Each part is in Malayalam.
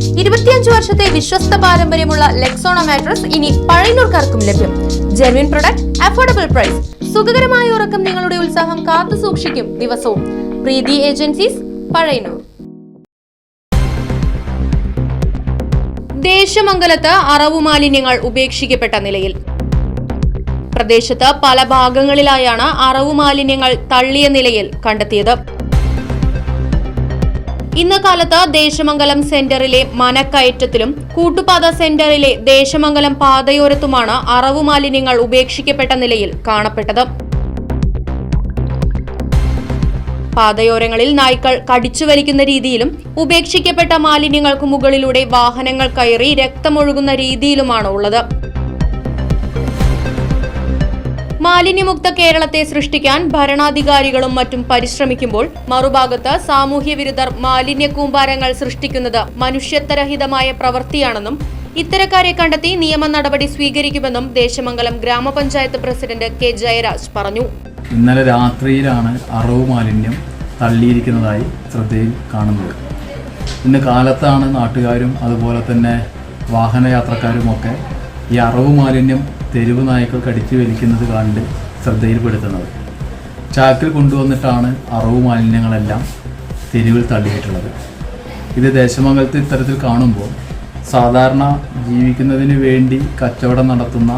ഇരുപത്തിയഞ്ച് വർഷത്തെ വിശ്വസ്ത പാരമ്പര്യമുള്ള ലെക്സോണ മാട്രസ് ഇനി പഴയനൂർക്കാർക്കും ലഭ്യം. ജെർവിൻ പ്രൊഡക്റ്റ് അഫോർഡബിൾ പ്രൈസ് സുഖകരമായ ഉറക്കം നിങ്ങളുടെ ഉത്സാഹം കാത്തു സൂക്ഷിക്കും ദിവസവും. പ്രീതി ഏജൻസീസ് പഴയനൂർ ദേശമംഗലത്ത് അറവു മാലിന്യങ്ങൾ ഉപേക്ഷിക്കപ്പെട്ട നിലയിൽ. പ്രദേശത്ത് പല ഭാഗങ്ങളിലായാണ് അറവു മാലിന്യങ്ങൾ തള്ളിയ നിലയിൽ കണ്ടെത്തിയത്. ഇന്ന് കാലത്ത് ദേശമംഗലം സെന്ററിലെ മനക്കയറ്റത്തിലും കൂട്ടുപാത സെന്ററിലെ ദേശമംഗലം പാതയോരത്തുമാണ് അറവു മാലിന്യങ്ങൾ ഉപേക്ഷിക്കപ്പെട്ട നിലയിൽ കാണപ്പെട്ടത്. പാതയോരങ്ങളിൽ നായ്ക്കൾ കടിച്ചു വലിക്കുന്ന രീതിയിലും ഉപേക്ഷിക്കപ്പെട്ട മാലിന്യങ്ങൾക്ക് മുകളിലൂടെ വാഹനങ്ങൾ കയറി രക്തമൊഴുകുന്ന രീതിയിലുമാണ് ഉള്ളത്. മാലിന്യമുക്ത കേരളത്തെ സൃഷ്ടിക്കാൻ ഭരണാധികാരികളും മറ്റും പരിശ്രമിക്കുമ്പോൾ മറുഭാഗത്ത് സാമൂഹ്യ വിരുദ്ധർ മാലിന്യ കൂമ്പാരങ്ങൾ സൃഷ്ടിക്കുന്നത് മനുഷ്യത്വരഹിതമായ പ്രവൃത്തിയാണെന്നും ഇത്തരക്കാരെ കണ്ടെത്തി നിയമ നടപടി സ്വീകരിക്കുമെന്നും ദേശമംഗലം ഗ്രാമപഞ്ചായത്ത് പ്രസിഡന്റ് കെ ജയരാജ് പറഞ്ഞു. ഇന്നലെ രാത്രിയിലാണ് അറവ് മാലിന്യം തള്ളിയിരിക്കുന്നതായി ശ്രദ്ധയിൽ കാണുന്നത്. ഇന്ന് കാലത്താണ് നാട്ടുകാരും അതുപോലെ തന്നെ വാഹനയാത്രക്കാരുമൊക്കെ ഈ അറവ് മാലിന്യം തെരുവ് നായ്ക്കൾ കടിച്ചു വലിക്കുന്നത് കണ്ട് ശ്രദ്ധയിൽപ്പെടുത്തുന്നത്. ചാക്കിൽ കൊണ്ടുവന്നിട്ടാണ് അറവ് മാലിന്യങ്ങളെല്ലാം തെരുവിൽ തള്ളിയിട്ടുള്ളത്. ഇത് ദേശമംഗലത്ത് ഇത്തരത്തിൽ കാണുമ്പോൾ സാധാരണ ജീവിക്കുന്നതിന് വേണ്ടി കച്ചവടം നടത്തുന്ന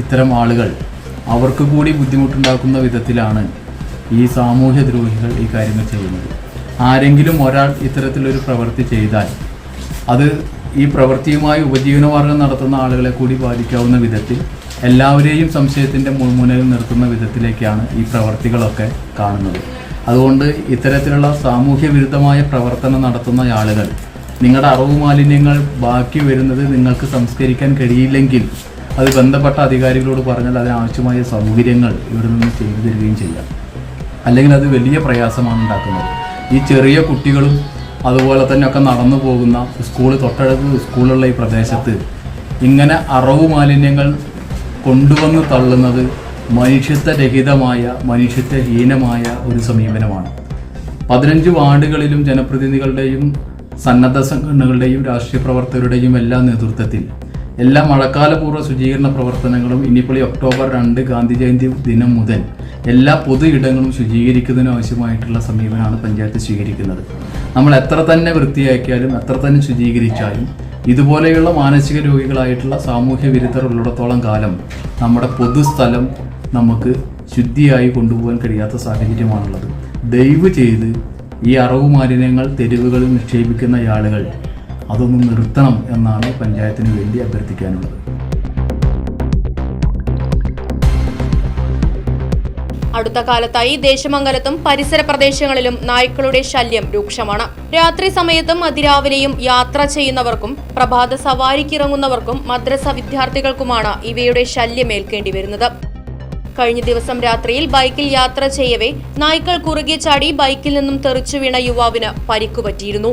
ഇത്തരം ആളുകൾ അവർക്ക് കൂടി ബുദ്ധിമുട്ടുണ്ടാക്കുന്ന വിധത്തിലാണ് ഈ സാമൂഹ്യ ദ്രോഹികൾ ഈ കാര്യങ്ങൾ ചെയ്യുന്നത്. ആരെങ്കിലും ഒരാൾ ഇത്തരത്തിലൊരു പ്രവൃത്തി ചെയ്താൽ അത് ഈ പ്രവൃത്തിയുമായി ഉപജീവനമാർഗം നടത്തുന്ന ആളുകളെ കൂടി ബാധിക്കാവുന്ന വിധത്തിൽ എല്ലാവരെയും സംശയത്തിന്റെ മുൾമുനയിൽ നിർത്തുന്ന വിധത്തിലേക്കാണ് ഈ പ്രവർത്തികളൊക്കെ കാണുന്നത്. അതുകൊണ്ട് ഇത്തരത്തിലുള്ള സാമൂഹ്യ വിരുദ്ധമായ പ്രവർത്തനം നടത്തുന്ന ആളുകൾ നിങ്ങളുടെ അറിവ് മാലിന്യങ്ങൾ ബാക്കി വരുന്നത് നിങ്ങൾക്ക് സംസ്കരിക്കാൻ കഴിയില്ലെങ്കിൽ അത് ബന്ധപ്പെട്ട അധികാരികളോട് പറഞ്ഞാൽ അതിനാവശ്യമായ സൗകര്യങ്ങൾ ഇവിടെ നിന്ന് ചെയ്തു തരികയും ചെയ്യാം. അല്ലെങ്കിൽ അത് വലിയ പ്രയാസമാണ് ഉണ്ടാക്കുന്നത്. ഈ ചെറിയ കുട്ടികളും അതുപോലെ തന്നെ ഒക്കെ നടന്നു പോകുന്ന സ്കൂൾ തൊട്ടടുത്ത് സ്കൂളുള്ള ഈ പ്രദേശത്ത് ഇങ്ങനെ അറവ് മാലിന്യങ്ങൾ കൊണ്ടുവന്ന് തള്ളുന്നത് മനുഷ്യത്വരഹിതമായ മനുഷ്യത്വഹീനമായ ഒരു സമീപനമാണ്. പതിനഞ്ച് വാർഡുകളിലും ജനപ്രതിനിധികളുടെയും സന്നദ്ധ സംഘടനകളുടെയും രാഷ്ട്രീയ പ്രവർത്തകരുടെയും എല്ലാ നേതൃത്വത്തിൽ എല്ലാ മഴക്കാലപൂർവ ശുചീകരണ പ്രവർത്തനങ്ങളും ഇനിയിപ്പോൾ ഈ ഒക്ടോബർ രണ്ട് ഗാന്ധി ജയന്തി ദിനം മുതൽ എല്ലാ പൊതു ഇടങ്ങളും ശുചീകരിക്കുന്നതിന് ആവശ്യമായിട്ടുള്ള സമീപനമാണ് പഞ്ചായത്ത് സ്വീകരിക്കുന്നത്. നമ്മൾ എത്ര തന്നെ വൃത്തിയാക്കിയാലും എത്ര തന്നെ ശുചീകരിച്ചാലും ഇതുപോലെയുള്ള മാനസിക രോഗികളായിട്ടുള്ള സാമൂഹ്യ വിരുദ്ധർ ഉള്ളിടത്തോളം കാലം നമ്മുടെ പൊതുസ്ഥലം നമുക്ക് ശുദ്ധിയായി കൊണ്ടുപോകാൻ കഴിയാത്ത സാഹചര്യമാണുള്ളത്. ദയവ് ചെയ്ത് ഈ അറവ് മാലിന്യങ്ങൾ തെരുവുകളിൽ നിക്ഷേപിക്കുന്ന ആളുകൾ അതൊന്ന് നിർത്തണം എന്നാണ് പഞ്ചായത്തിന് വേണ്ടി അഭ്യർത്ഥിക്കാനുള്ളത്. അടുത്ത കാലത്തായി ദേശമംഗലത്തും പരിസര പ്രദേശങ്ങളിലും നായ്ക്കളുടെ ശല്യം രൂക്ഷമാണ്. രാത്രി സമയത്തും അതിരാവിലെയും യാത്ര ചെയ്യുന്നവർക്കും പ്രഭാത സവാരിക്കിറങ്ങുന്നവർക്കും മദ്രസ വിദ്യാർത്ഥികൾക്കുമാണ് ഇവയുടെ ശല്യമേൽക്കേണ്ടി വരുന്നത്. കഴിഞ്ഞ ദിവസം രാത്രിയിൽ ബൈക്കിൽ യാത്ര ചെയ്യവേ നായ്ക്കൾ കുറുകെ ചാടി ബൈക്കിൽ നിന്നും തെറിച്ചു വീണ യുവാവിന് പരിക്കുപറ്റിയിരുന്നു